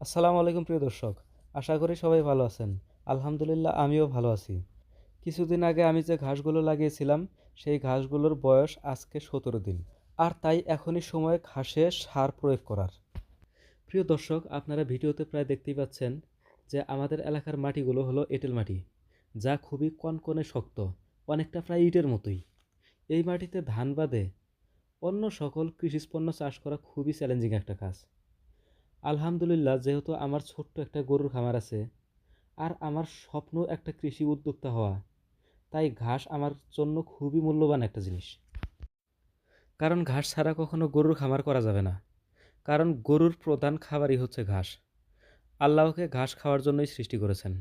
আসসালামু আলাইকুম প্রিয় দর্শক, আশা করি সবাই ভালো আছেন। আলহামদুলিল্লাহ, আমিও ভালো আছি। কিছুদিন আগে আমি যে ঘাসগুলো লাগিয়েছিলাম, সেই ঘাসগুলোর বয়স আজকে সতেরো দিন। আর তাই এখনই সময় ঘাসে সার প্রয়োগ করার। প্রিয় দর্শক, আপনারা ভিডিওতে প্রায় দেখতেই পাচ্ছেন যে আমাদের এলাকার মাটিগুলো হলো এঁটেল মাটি, যা খুবই কনকনে শক্ত, অনেকটা প্রায় ইটের মতোই। এই মাটিতে ধান বাদে অন্য সকল কৃষিপণ্য চাষ করা খুবই চ্যালেঞ্জিং একটা কাজ। আলহামদুলিল্লাহ, যেহেতু আমার ছোট্ট একটা গরুর খামার আছে আর আমার স্বপ্ন একটা কৃষি উদ্যোক্তা হওয়া, তাই ঘাস আমার জন্য খুবই মূল্যবান একটা জিনিস। কারণ ঘাস ছাড়া কখনো গরুর খামার করা যাবে না। কারণ গরুর প্রধান খাবারই হচ্ছে ঘাস। আল্লাহকে ঘাস খাওয়ার জন্যই সৃষ্টি করেছেন।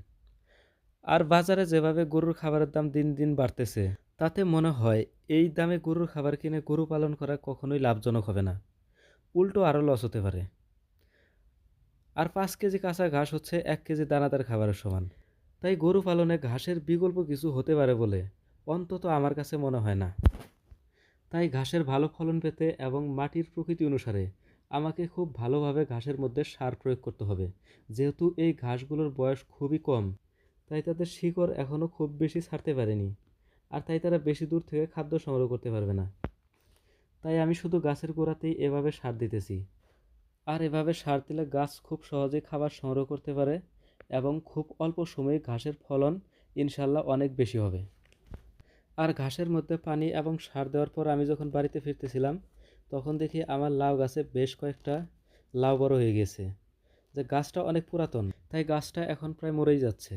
আর বাজারে যেভাবে গরুর খাবারের দাম দিন দিন বাড়তেছে, তাতে মনে হয় এই দামে গরুর খাবার কিনে গরু পালন করা কখনোই লাভজনক হবে না। উল্টো আরও লস হতে পারে। আর পাঁচ কেজি কাঁচা ঘাস হচ্ছে এক কেজি দানাদার খাবারের সমান। তাই গরু পালনে ঘাসের বিকল্প কিছু হতে পারে বলে অন্তত আমার কাছে মনে হয় না। তাই ঘাসের ভালো ফলন পেতে এবং মাটির প্রকৃতি অনুসারে আমাকে খুব ভালোভাবে ঘাসের মধ্যে সার প্রয়োগ করতে হবে। যেহেতু এই ঘাসগুলোর বয়স খুবই কম, তাই তাদের শিকড় এখনও খুব বেশি ছাড়তে পারেনি আর তাই তারা বেশি দূর থেকে খাদ্য সংগ্রহ করতে পারবে না। তাই আমি শুধু গাছের গোড়াতেই এভাবে সার দিতেছি। আর এভাবে সার দিলে গাছ খুব সহজেই খাবার সংগ্রহ করতে পারে এবং খুব অল্প সময়ে ঘাসের ফলন ইনশাল্লাহ অনেক বেশি হবে। আর ঘাসের মধ্যে পানি এবং সার দেওয়ার পর আমি যখন বাড়িতে ফিরতেছিলাম, তখন দেখি আমার লাউ গাছে বেশ কয়েকটা লাউ বড় হয়ে গেছে, যে গাছটা অনেক পুরাতন, তাই গাছটা এখন প্রায় মরেই যাচ্ছে।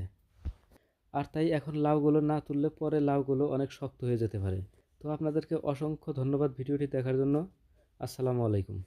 আর তাই এখন লাউগুলো না তুললে পরে লাউগুলো অনেক শক্ত হয়ে যেতে পারে। তো আপনাদেরকে অসংখ্য ধন্যবাদ ভিডিওটি দেখার জন্য। আসসালামু আলাইকুম।